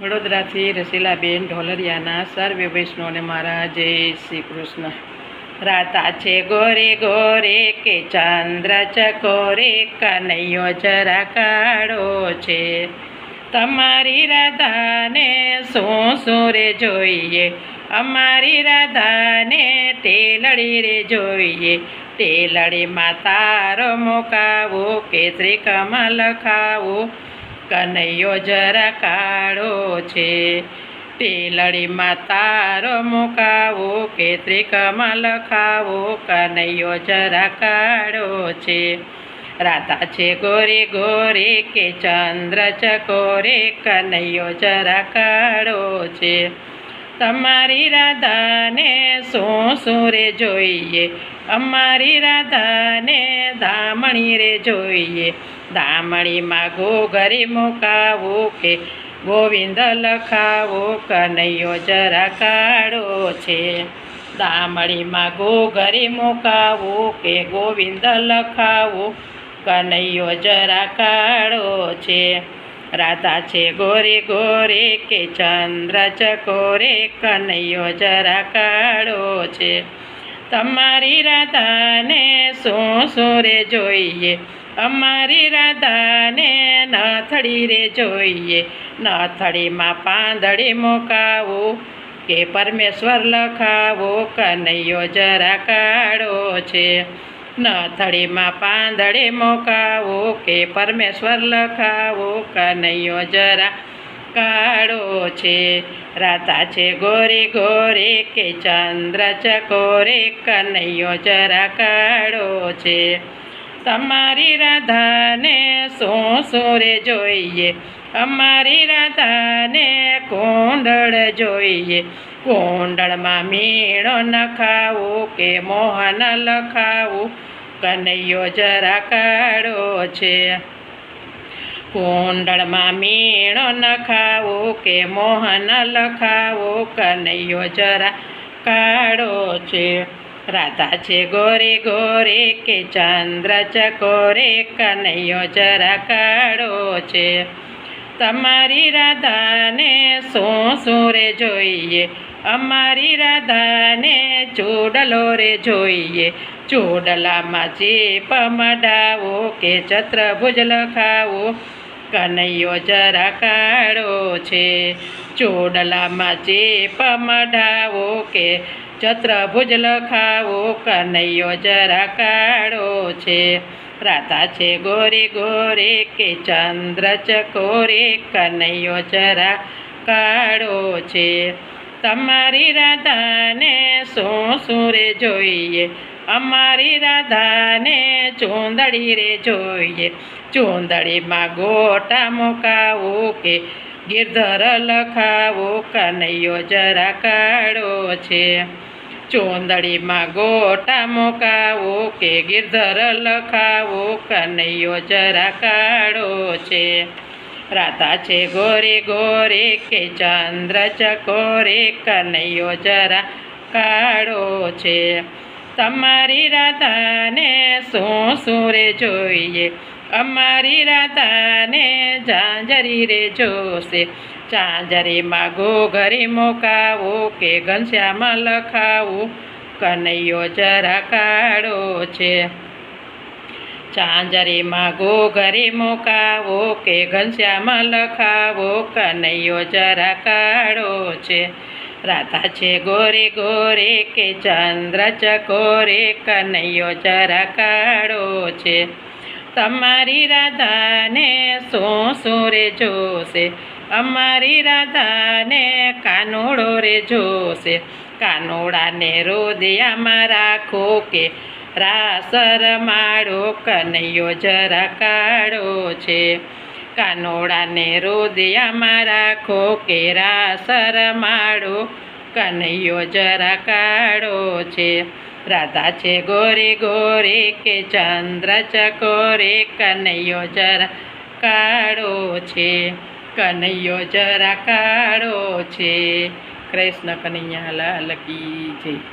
વડોદરાથી રસીલાબેન ઢોલરિયાના સર્વે વૈષ્ણવને મારા જય શ્રી કૃષ્ણ. રાતા છે ગોરે ગોરે કે ચંદ્ર ચકોરે કનૈયો જરા કાળો છે. તમારી રાધાને શું શું રે જોઈએ? અમારી રાધાને ટેલડી રે જોઈએ. ટેલડીમાં તારો મુકાવો કે ત્રિકમલ ખાવું. કનૈયો જરા કાળો છે. તેલડીમાં તારો મુકાવો કે ત્રિકમલ ખાવો? કનૈયો જરા કાળો છે. રાતા છે ગોરે ગોરે કે ચંદ્ર ચકોરે કનૈયો જરા કાળો છે. તમારી રાધાને શું શું રે જોઈએ? અમારી રાધાને દામણી રે જોઈએ. દામણીમાં ઘોઘરી મુકાવો કે ગોવિંદ લખાવો કનૈયો જરા કાળો છે. દામણીમાં ઘોઘરી મુકાવો કે ગોવિંદ લખાવો કનૈયો જરા કાળો છે. રાધા છે, ગોરે ગોરે કે ચંદ્ર ચકોરે કનૈયો જરા કાળો છે. તમારી રાધાને શું શું રે જોઈએ? અમારી રાધાને નથડી રે જોઈએ. નથડીમાં પાંદડી મુકાવું, કે પરમેશ્વર લખાવો, કનૈયો જરા કાળો છે. નથડીમાં પાંદડે મુકાવો કે પરમેશ્વર લખાવો કનૈયો જરા કાળો છે, રાતા છે ગોરે ગોરે કે ચંદ્ર ચકોરે કનૈયો જરા કાળો છે. તમારી રાધાને શું સુરે જોઈએ? અમારી રાધાને કુંડળ જોઈએ. કુંડળમાં મીણો નખાવું કે મોહન લખાવું કનૈયો જરા કાળો છે. કુંડળમાં મીણો નખાવો કે મોહન લખાવો, કનૈયો જરા કાળો છે. રાધા છે ગોરે ગોરે કે ચંદ્ર ચકોરે, કનૈયો જરા કાળો છે. તમારી રાધાને શું શું રે જોઈએ? અમારી રાધાને ચૂડલો રે જોઈએ. ચોડલામાં જે પમડાવો કે ચત્રભુજ લખાવો કનૈયો જરા કાળો છે. ચોડલામાં જે પમડાવો કે ચત્રભુજ લખાવો કનૈયો જરા કાળો છે. રાતા છે ગોરે ગોરે કે ચંદ્ર ચકોરે? કનૈયો જરા કાળો છે. તમારી રાધાને શું શું રે જોઈએ? અમારી રાધાને ચૂંદડી રે જોઈએ. ચૂંદડીમાં ગોટા મુકાવો કે ગિરધર લખાવો? કનૈયો જરા કાળો છે. ચૂંદડીમાં ગોટા મુકાવો કે ગિરધર લખાવો? કનૈયો જરા કાળો છે. છે, ગોરે ગોરે કે ચંદ્ર ચકોરે કનૈયો જરા કાળો છે. તમારી રાધાને શું શું રે જોઈએ? અમારી રાધાને ઝાંઝરી રે જોશે. ઝાંઝરીમાં ઘોઘરી મોકાવો કે ઘનશ્યામાં લખાવું? કનૈયો જરા કાળો છે. ઝાંઝરીમાં ઘોઘરી મુકાવો, કે ઘનશ્યામાં લખાવો, કનૈયો જરા કાળો છે. રાધા છે ગોરે ગોરે, કે ચંદ્ર ચકોરે, કનૈયો જરા કાળો છે. તમારી રાધાને શું શું રે જોશે? અમારી રાધાને કાનોડો રે જોશે. કાનોડાને રોદિયામાં રાખો કે રાસર માળો કનૈયો જરા કાળો છે. કાનોડાને રોદિયામાં રાખો કે રાસર માળો કનૈયો જરા કાળો છે. રાધા છે ગોરે ગોરે કે ચંદ્ર ચકોરે કનૈયો જરા કાળો છે. કનૈયો જરા કાળો છે. કૃષ્ણ કનૈયા લાલ કી જય.